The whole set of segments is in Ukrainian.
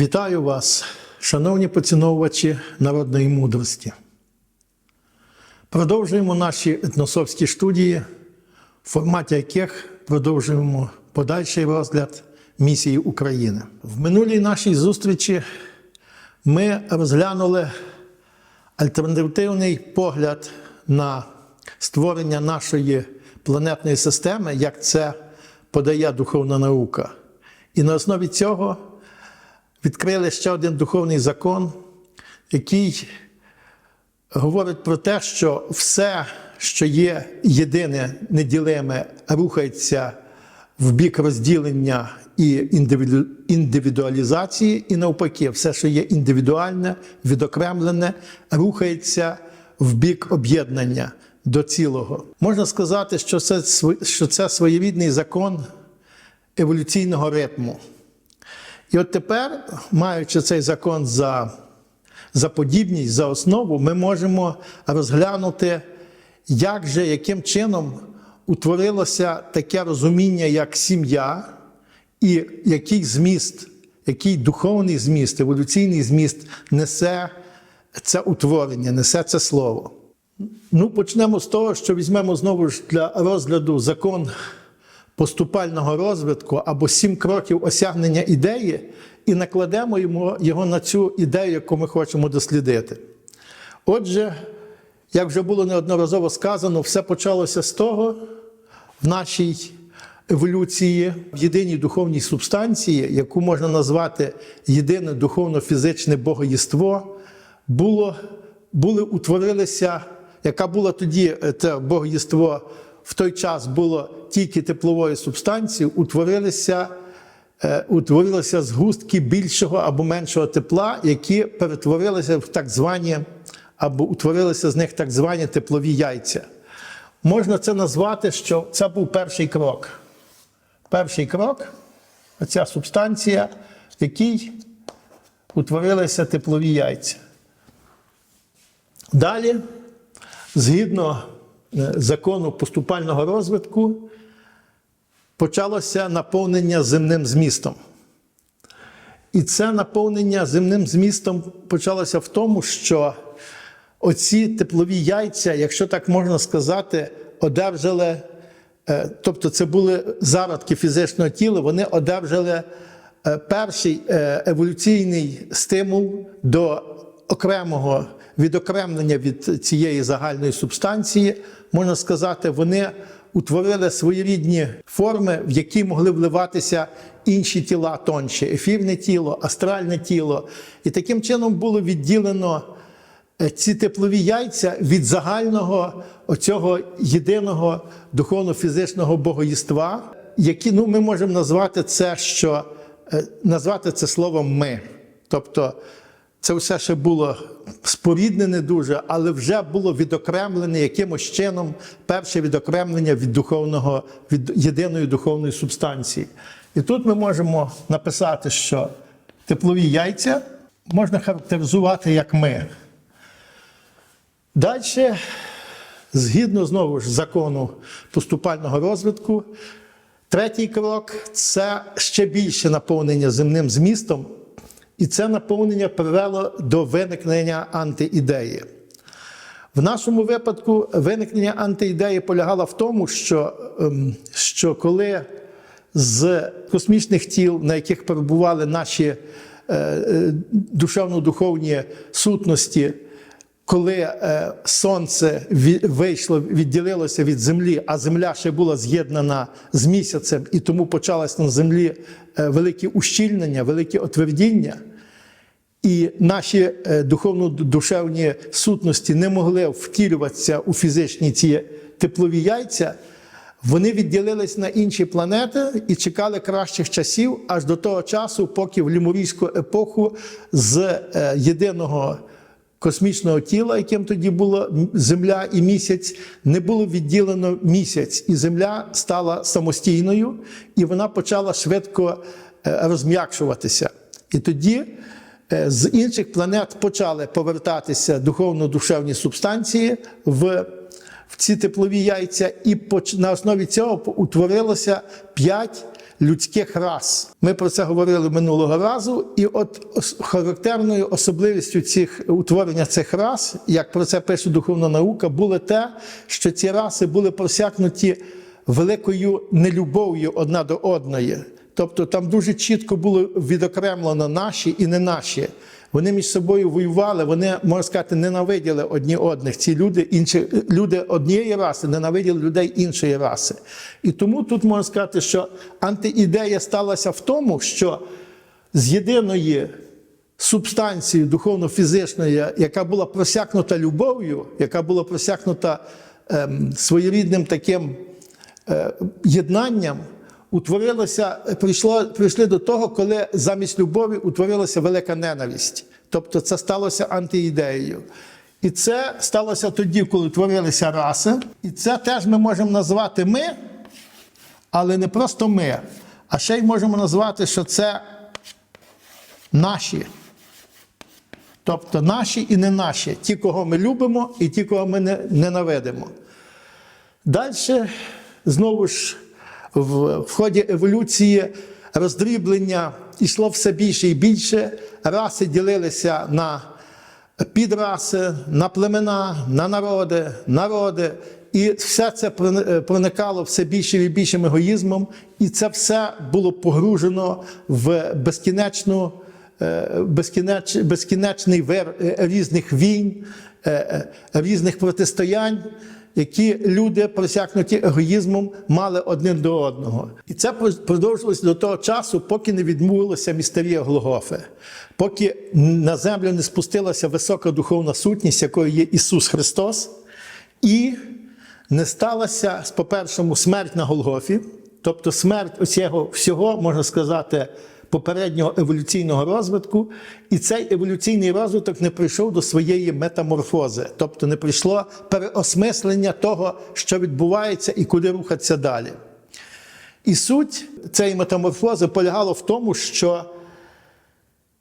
Вітаю вас, шановні поціновувачі народної мудрості. Продовжуємо наші етносовські студії, в форматі яких продовжуємо подальший розгляд місії України. В минулій нашій зустрічі ми розглянули альтернативний погляд на створення нашої планетної системи, як це подає духовна наука. І на основі цього відкрили ще один духовний закон, який говорить про те, що все, що є єдине, неділиме, рухається в бік розділення і індивідуалізації, і навпаки, все, що є індивідуальне, відокремлене, рухається в бік об'єднання до цілого. Можна сказати, що це, що це своєрідний закон еволюційного ритму. І от тепер, маючи цей закон за, за подібність, за основу, ми можемо розглянути, як же, яким чином утворилося таке розуміння, як сім'я, і який зміст, який духовний зміст, еволюційний зміст несе це утворення, несе це слово. Ну, почнемо з того, що візьмемо знову ж для розгляду закон поступального розвитку або сім кроків осягнення ідеї, і накладемо йому, його на цю ідею, яку ми хочемо дослідити. Отже, як вже було неодноразово сказано, все почалося з того в нашій еволюції, в єдиній духовній субстанції, яку можна назвати єдине духовно-фізичне богоєство, було, були, утворилися, яка була тоді це богоєство в той час було тільки теплової субстанції, утворилися, е, утворилися згустки більшого або меншого тепла, які перетворилися в так звані, або утворилися з них так звані теплові яйця. Можна це назвати, що це був перший крок. Перший крок ця субстанція, в якій утворилися теплові яйця. Далі, згідно закону поступального розвитку, почалося наповнення земним змістом. І це наповнення земним змістом почалося в тому, що оці теплові яйця, якщо так можна сказати, одержали, е, тобто це були зародки фізичного тіла, вони одержали е, перший е, еволюційний стимул до окремого відокремлення від цієї загальної субстанції. Можна сказати, вони утворили своєрідні форми, в які могли вливатися інші тіла тонші, ефірне тіло, астральне тіло. І таким чином було відділено е, ці теплові яйця від загального оцього єдиного духовно-фізичного богоїства, які ну, ми можемо назвати це, що е, назвати це словом ми. Тобто це все ще було споріднене дуже, але вже було відокремлене якимось чином перше відокремлення від духовного, від єдиної духовної субстанції. І тут ми можемо написати, що теплові яйця можна характеризувати як ми. Далі, згідно знову ж закону поступального розвитку, третій крок це ще більше наповнення земним змістом, і це наповнення привело до виникнення антиідеї. В нашому випадку виникнення антиідеї полягало в тому, що, ем, що коли з космічних тіл, на яких перебували наші е, е, душевно-духовні сутності, коли е, сонце вийшло, відділилося від землі, а земля ще була з'єднана з місяцем, і тому почалось на землі велике ущільнення, велике отвердіння. І наші е, духовно-душевні сутності не могли втілюватися у фізичні ці теплові яйця, вони відділились на інші планети і чекали кращих часів аж до того часу, поки в лімурійську епоху з е, єдиного космічного тіла, яким тоді було Земля і місяць, не було відділено місяць, і Земля стала самостійною, і вона почала швидко е, розм'якшуватися. І тоді з інших планет почали повертатися духовно-душевні субстанції в, в ці теплові яйця, і на основі цього утворилося п'ять людських рас. Ми про це говорили минулого разу, і от характерною особливістю цих утворення цих рас, як про це пише духовна наука, було те, що ці раси були просякнуті великою нелюбов'ю одна до одної. Тобто там дуже чітко було відокремлено наші і не наші. Вони між собою воювали, вони, можна сказати, ненавиділи одні одних. Ці люди, інші, люди однієї раси ненавиділи людей іншої раси. І тому тут можна сказати, що антиідея сталася в тому, що з єдиної субстанції духовно-фізичної, яка була просякнута любов'ю, яка була просякнута ем, своєрідним таким е, єднанням, утворилося, прийшло, прийшли до того, коли замість любові утворилася велика ненависть. Тобто це сталося антиідеєю. І це сталося тоді, коли утворилися раси. І це теж ми можемо назвати ми, але не просто ми, а ще й можемо назвати, що це наші. Тобто наші і не наші, ті, кого ми любимо, і ті, кого ми ненавидимо. Далі, знову ж, в, в ході еволюції роздріблення йшло все більше і більше. Раси ділилися на підраси, на племена, на народи, народи. І все це е, проникало все більшим і більшим егоїзмом, і це все було погружено в безкінечну, е, безкінеч, безкінечний вир е, різних війн, різних протистоянь, які люди, просякнуті егоїзмом, мали один до одного. І це продовжилося до того часу, поки не відмовилася містерія Голгофи, поки на землю не спустилася висока духовна сутність, якою є Ісус Христос, і не сталася, по-першому, смерть на Голгофі, тобто смерть усього всього, можна сказати, попереднього еволюційного розвитку, і цей еволюційний розвиток не прийшов до своєї метаморфози, тобто не прийшло переосмислення того, що відбувається і куди рухатися далі. І суть цієї метаморфози полягала в тому, що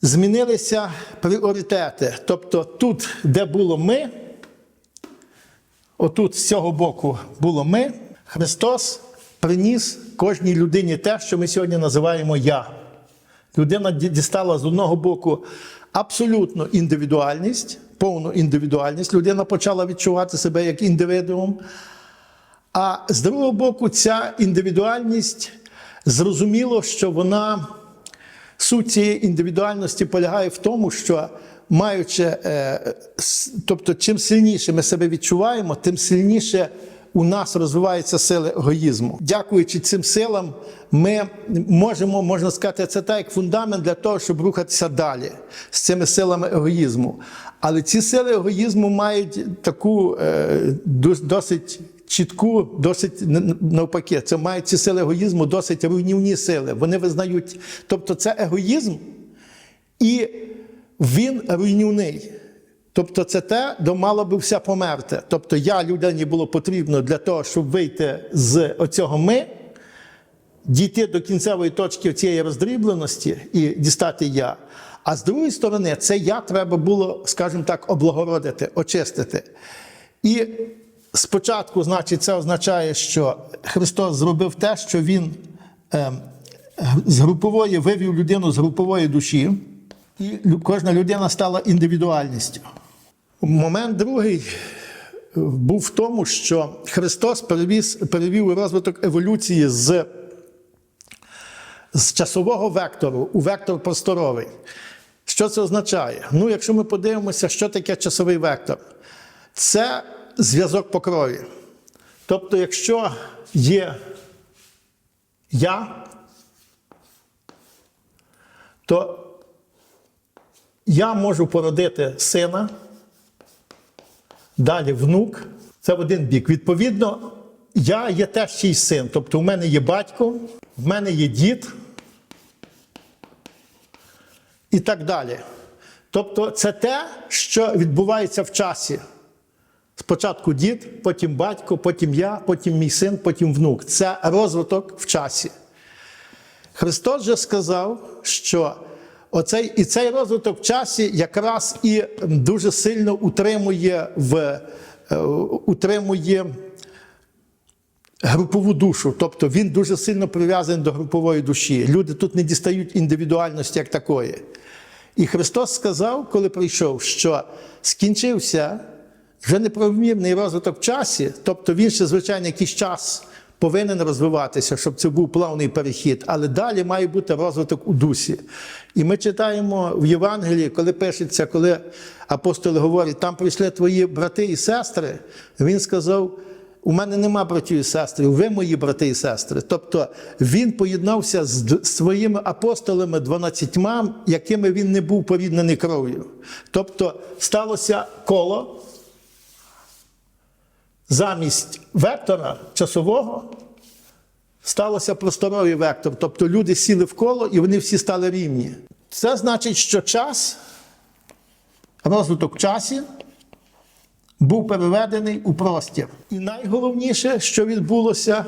змінилися пріоритети. Тобто тут, де було ми, отут з цього боку було ми, Христос приніс кожній людині те, що ми сьогодні називаємо я. Людина дістала з одного боку абсолютну індивідуальність, повну індивідуальність. Людина почала відчувати себе як індивідуум. А з другого боку, ця індивідуальність зрозуміло, що вона суть цієї індивідуальності полягає в тому, що маючи, е, тобто, чим сильніше ми себе відчуваємо, тим сильніше у нас розвиваються сили егоїзму. Дякуючи цим силам, ми можемо, можна сказати, це так як фундамент для того, щоб рухатися далі з цими силами егоїзму. Але ці сили егоїзму мають таку е, досить чітку, досить навпаки, це мають ці сили егоїзму досить руйнівні сили. Вони визнають, тобто це егоїзм, і він руйнівний. Тобто це те, де мало би все померти. Тобто я людині було потрібно для того, щоб вийти з оцього ми, дійти до кінцевої точки цієї роздрібленості і дістати я. А з другої сторони, це я треба було, скажімо так, облагородити, очистити. І спочатку, значить, це означає, що Христос зробив те, що Він е, з групової вивів людину з групової душі, і кожна людина стала індивідуальністю. Момент другий був в тому, що Христос перевіз, перевів розвиток еволюції з, з часового вектору у вектор просторовий. Що це означає? Ну, якщо ми подивимося, що таке часовий вектор, це зв'язок по крові. Тобто, якщо є я, то я можу породити сина, далі внук, це один бік. Відповідно, я є теж чийсь син. Тобто, у мене є батько, в мене є дід і так далі. Тобто, це те, що відбувається в часі. Спочатку дід, потім батько, потім я, потім мій син, потім внук. Це розвиток в часі. Христос же сказав, що оцей, і цей розвиток в часі якраз і дуже сильно утримує, в, е, утримує групову душу, тобто він дуже сильно прив'язаний до групової душі. Люди тут не дістають індивідуальності як такої. І Христос сказав, коли прийшов, що скінчився вже неправомірний розвиток в часі, тобто він ще, звичайно, якийсь час повинен розвиватися, щоб це був плавний перехід, але далі має бути розвиток у дусі. І ми читаємо в Євангелії, коли пишеться, коли апостоли говорять, там прийшли твої брати і сестри, він сказав. У мене нема братів і сестри, ви мої брати і сестри. Тобто він поєднався з своїми апостолами дванадцятьма, якими він не був поріднений кров'ю. Тобто сталося коло замість вектора часового. Сталося просторовий вектор, тобто люди сіли в коло і вони всі стали рівні. Це значить, що час, розвиток в часі був переведений у простір. І найголовніше, що відбулося,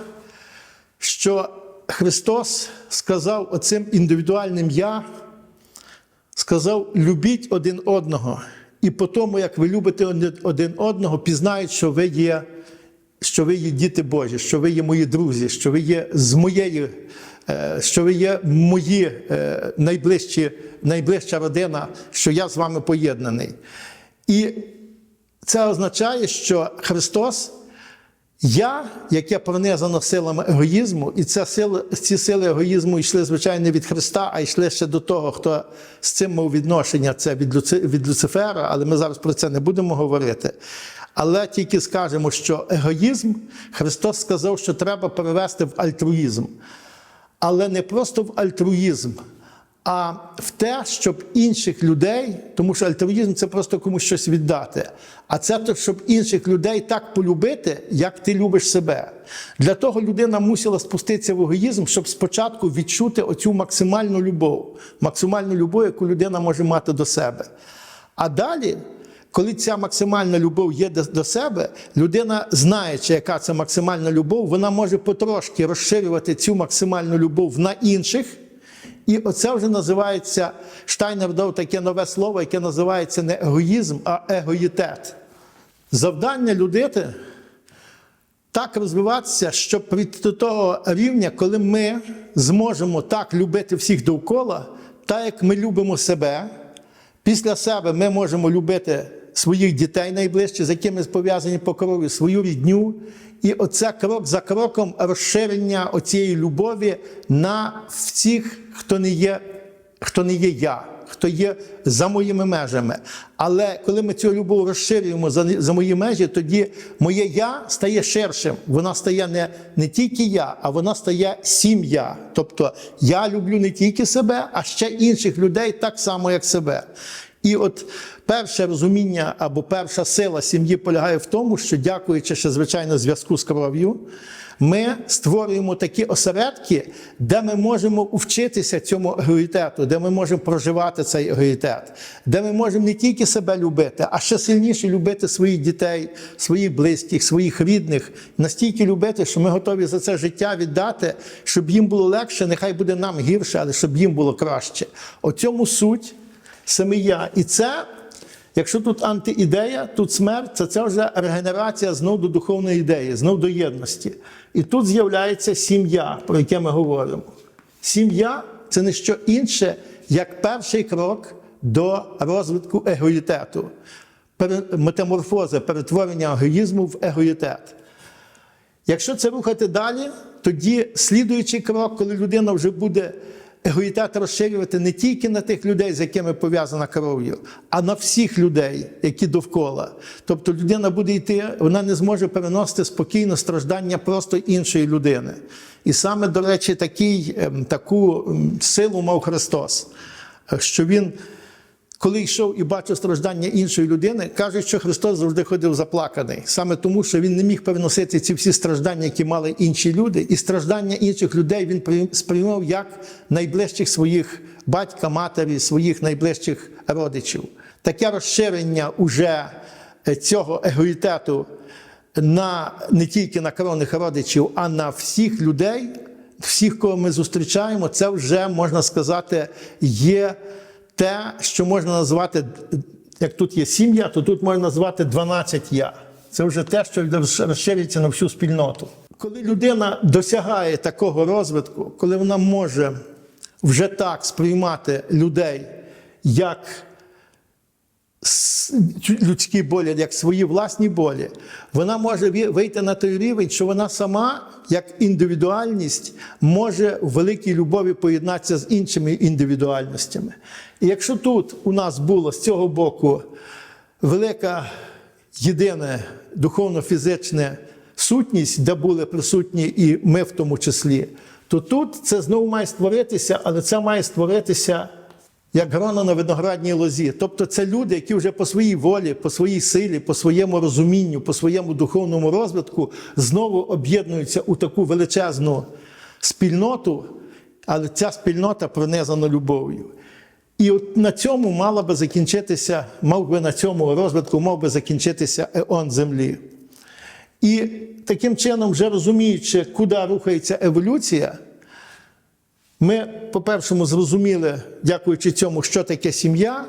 що Христос сказав оцим індивідуальним я, сказав: любіть один одного. І по тому, як ви любите один одного, пізнають, що ви є, що ви є діти Божі, що ви є мої друзі, що ви є з моєї, е, що ви є мої е, найближчі, найближча родина, що я з вами поєднаний. І це означає, що Христос, я, яке пронизано силами егоїзму, і ця сила, ці сили егоїзму йшли, звичайно, від Христа, а йшли ще до того, хто з цим мав відношення, це від Люцифера, але ми зараз про це не будемо говорити. Але тільки скажемо, що егоїзм Христос сказав, що треба перевести в альтруїзм. Але не просто в альтруїзм, а в те, щоб інших людей, тому що альтруїзм це просто комусь щось віддати. А це то, щоб інших людей так полюбити, як ти любиш себе. Для того людина мусила спуститися в егоїзм, щоб спочатку відчути оцю максимальну любов, максимальну любов, яку людина може мати до себе. А далі. Коли ця максимальна любов є до- себе, людина, знаючи, яка це максимальна любов, вона може потрошки розширювати цю максимальну любов на інших. І оце вже називається Штайнер дав таке нове слово, яке називається не егоїзм, а егоїтет. Завдання людини так розвиватися, щоб прийти до того рівня, коли ми зможемо так любити всіх довкола, так як ми любимо себе. Після себе ми можемо любити своїх дітей найближче, з якими пов'язані по крові, свою рідню. І оце крок за кроком розширення оцієї любові на всіх, хто не є, хто не є я, хто є за моїми межами. Але коли ми цю любов розширюємо за, за мої межі, тоді моє я стає ширшим. Вона стає не, не тільки я, а вона стає сім'я. Тобто я люблю не тільки себе, а ще інших людей так само, як себе. І от перше розуміння або перша сила сім'ї полягає в тому, що, дякуючи ще, звичайно, зв'язку з кров'ю, ми створюємо такі осередки, де ми можемо вчитися цьому егоїтету, де ми можемо проживати цей егоїтет, де ми можемо не тільки себе любити, а ще сильніше любити своїх дітей, своїх близьких, своїх рідних, настільки любити, що ми готові за це життя віддати, щоб їм було легше, нехай буде нам гірше, але щоб їм було краще. О цьому суть саме я. І це, якщо тут антиідея, тут смерть, це, це вже регенерація знов до духовної ідеї, знов до єдності. І тут з'являється сім'я, про яке ми говоримо. Сім'я це не що інше, як перший крок до розвитку егоїтету, метаморфози, перетворення егоїзму в егоїтет. Якщо це рухати далі, тоді слідуючий крок, коли людина вже буде егоїтет розширювати не тільки на тих людей, з якими пов'язана кров'ю, а на всіх людей, які довкола. Тобто людина буде йти, вона не зможе переносити спокійно страждання просто іншої людини. І саме, до речі, такий, ем, таку ем, силу мав Христос, що Він коли йшов і бачив страждання іншої людини, кажуть, що Христос завжди ходив заплаканий, саме тому, що він не міг переносити ці всі страждання, які мали інші люди, і страждання інших людей він прийм- сприймав як найближчих своїх батька, матері, своїх найближчих родичів. Таке розширення уже е, цього егоїтету на не тільки на кровних родичів, а на всіх людей, всіх, кого ми зустрічаємо, це вже можна сказати є те, що можна назвати, як тут є сім'я, то тут можна назвати 12 я. Це вже те, що розширюється на всю спільноту. коли людина досягає такого розвитку, коли вона може вже так сприймати людей як людські болі, як свої власні болі, вона може вийти на той рівень, що вона сама, як індивідуальність, може в великій любові поєднатися з іншими індивідуальностями. І якщо тут у нас було з цього боку велика єдина духовно-фізична сутність, де були присутні і ми в тому числі, то тут це знову має створитися, але це має створитися як грона на виноградній лозі. Тобто це люди, які вже по своїй волі, по своїй силі, по своєму розумінню, по своєму духовному розвитку знову об'єднуються у таку величезну спільноту, але ця спільнота пронизана любов'ю. І от на цьому мала би закінчитися, мав би на цьому розвитку мав би закінчитися еон землі. І таким чином, вже розуміючи, куди рухається еволюція, ми, по-першому, зрозуміли, дякуючи цьому, що таке сім'я,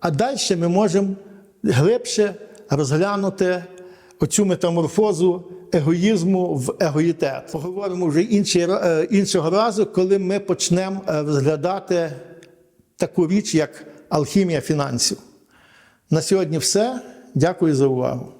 а далі ми можемо глибше розглянути оцю метаморфозу егоїзму в егоїтет. Поговоримо вже інший е, іншого разу, коли ми почнемо е, розглядати таку річ, як алхімія фінансів. На сьогодні все. Дякую за увагу.